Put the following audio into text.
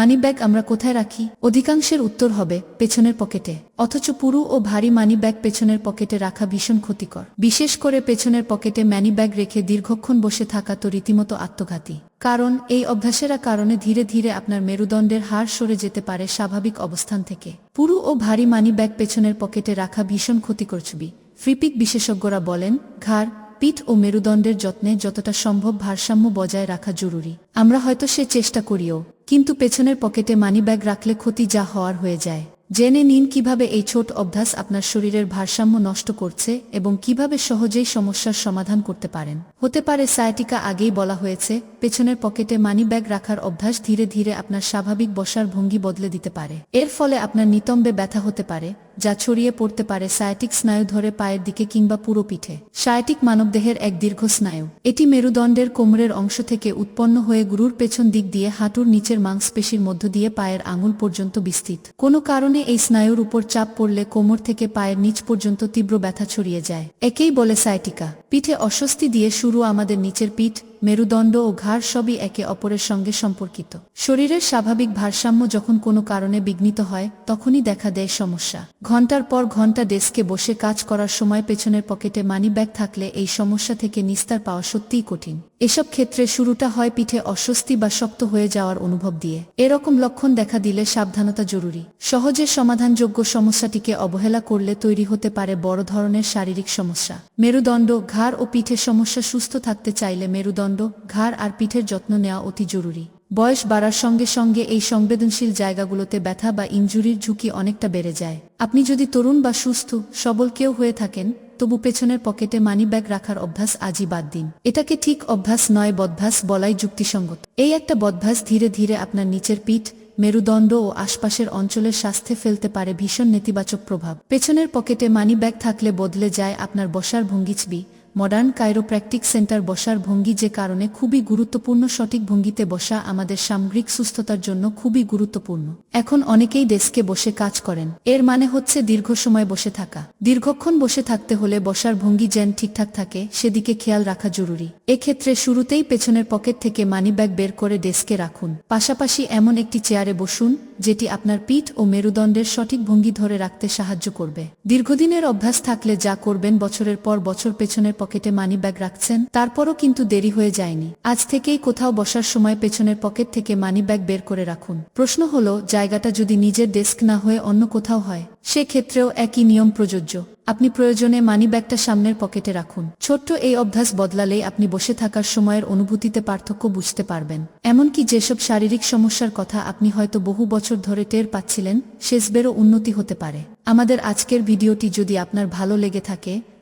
Money bag আমরা কোথায় রাখি? অধিকাংশের উত্তর হবে, পেছনের পকেটে। অথচ পুরু ও ভারী মানি ব্যাগ পেছনের পকেটে রাখা ভীষণ ক্ষতিকর। বিশেষ করে পেছনের পকেটে ম্যানি ব্যাগ রেখে দীর্ঘক্ষণ বসে থাকা তো রীতিমতো আত্মঘাতী। কারণ, এই অভ্যাসেরা কারণে ধীরে ধীরে আপনার মেরুদণ্ডের হার সরে যেতে পারে স্বাভাবিক অবস্থান থেকে। পুরু ও ভারী মানি ব্যাগ পেছনের পকেটে রাখা ভীষণ ক্ষতিকর ছবি। ফ্রিপিক বিশেষজ্ঞরা বলেন, ঘাড় পিঠ ও মেরুদণ্ডের যত্নে যতটা সম্ভব ভারসাম্য বজায় রাখা জরুরি। আমরা হয়তো সে চেষ্টা করিও, কিন্তু পেছনের পকেটে মানি ব্যাগ রাখলে ক্ষতি যা হওয়ার হয়ে যায়। জেনে নিন কীভাবে এই ছোট অভ্যাস আপনার শরীরের ভারসাম্য নষ্ট করছে এবং কীভাবে সহজেই সমস্যার সমাধান করতে পারেন। হতে পারে সায়াটিকা আগেই বলা হয়েছে, পেছনের পকেটে মানি ব্যাগ রাখার অভ্যাস ধীরে ধীরে আপনার স্বাভাবিক বসার ভঙ্গি বদলে দিতে পারে। এর ফলে আপনার নিতম্বে ব্যথা হতে পারে যা ছড়িয়ে পড়তে পারে সায়াটিক স্নায়ু ধরে পায়ের দিকে কিংবা পুরো পিঠে। সায়াটিক মানবদেহের এক দীর্ঘ স্নায়ু। এটি মেরুদণ্ডের কোমরের অংশ থেকে উৎপন্ন হয়ে গুরুর পেছন দিক দিয়ে হাঁটুর নিচের মাংসপেশির মধ্য দিয়ে পায়ের আঙুল পর্যন্ত বিস্তৃত। কোনো কারণে এই স্নায়ুর উপর চাপ পড়লে কোমর থেকে পায়ের নিচ পর্যন্ত তীব্র ব্যথা ছড়িয়ে যায়। একেই বলে সায়াটিকা পিঠে অস্বস্তি দিয়ে শুরু আমাদের নিচের পিঠ মেরুদণ্ড ও ঘাড় সবই একে অপরের সঙ্গে সম্পর্কিত। শরীরের স্বাভাবিক ভারসাম্য যখন কোনো কারণে বিঘ্নিত হয়, তখনই দেখা দেয় সমস্যা। ঘণ্টার পর ঘণ্টা ডেস্কে বসে কাজ করার সময় পেছনের পকেটে মানি ব্যাগ থাকলে এই সমস্যা থেকে নিস্তার পাওয়া সত্যিই কঠিন। এসব ক্ষেত্রে শুরুটা হয় পিঠে অস্বস্তি বা শক্ত হয়ে যাওয়ার অনুভব দিয়ে। এরকম লক্ষণ দেখা দিলে সাবধানতা জরুরি। সহজে সমাধানযোগ্য সমস্যাটিকে অবহেলা করলে তৈরি হতে পারে বড় ধরনের শারীরিক সমস্যা। মেরুদণ্ড, ঘাড় ও পিঠের সমস্যা সুস্থ থাকতে চাইলে মেরুদণ্ড ঘাড় আর পিঠের যত্ন নেওয়া অতি জরুরি। বয়স বাড়ার সঙ্গে সঙ্গে এই সংবেদনশীল জায়গাগুলোতে ব্যথা বা ইনজুরির ঝুঁকি অনেকটা বেড়ে যায়। আপনি যদি তরুণ বা সুস্থ, সবল কেউ হয়ে থাকেন, তবু পেছনের পকেটে মানি ব্যাগ রাখার অভ্যাস আজই বাদ দিন। এটাকে ঠিক অভ্যাস নয়, বদভ্যাস বলাই যুক্তিসঙ্গত। এই একটা বদভ্যাস ধীরে ধীরে আপনার নিচের পিঠ, মেরুদণ্ড ও আশপাশের অঞ্চলের স্বাস্থ্যে ফেলতে পারে ভীষণ নেতিবাচক প্রভাব। পেছনের পকেটে মানি ব্যাগ থাকলে বদলে যায় আপনার বসার ভঙ্গিছবি মডার্ন কাইরোপ্র্যাকটিক সেন্টার বসার ভঙ্গি যে কারণে খুবই গুরুত্বপূর্ণ সঠিক ভঙ্গিতে বসা আমাদের সামগ্রিক সুস্থতার জন্য খুবই গুরুত্বপূর্ণ। এখন অনেকেই ডেস্কে বসে কাজ করেন। এর মানে হচ্ছে দীর্ঘ সময় বসে থাকা। দীর্ঘক্ষণ বসে থাকতে হলে বসার ভঙ্গি যেন ঠিকঠাক থাকে, সেদিকে খেয়াল রাখা জরুরি। এক্ষেত্রে শুরুতেই পেছনের পকেট থেকে মানি ব্যাগ বের করে ডেস্কে রাখুন। পাশাপাশি এমন একটি চেয়ারে বসুন, যেটি আপনার পিঠ ও মেরুদণ্ডের সঠিক ভঙ্গি ধরে রাখতে সাহায্য করবে। দীর্ঘদিনের অভ্যাস থাকলে যা করবেন বছরের পর বছর পেছনের পকেটে মানি ব্যাগ রাখছেন, তারপরও কিন্তু দেরি হয়ে যায়নি। আজ থেকেই কোথাও বসার সময় পেছনের পকেট থেকে মানি ব্যাগ বের করে রাখুন। প্রশ্ন হলো, জায়গাটা যদি নিজের ডেস্ক না হয়ে অন্য কোথাও হয়, সেক্ষেত্রেও একই নিয়ম প্রযোজ্য। আপনি প্রয়োজনে মানি ব্যাগটা সামনের পকেটে রাখুন। ছোট্ট এই অভ্যাস বদলালেই আপনি বসে থাকার সময়ের অনুভূতিতে পার্থক্য বুঝতে পারবেন। এমনকি যেসব শারীরিক সমস্যার কথা আপনি হয়তো বহু বছর ধরে টের পাচ্ছিলেন, শেষবেরও উন্নতি হতে পারে। আমাদের আজকের ভিডিওটি যদি আপনার ভালো লেগে থাকে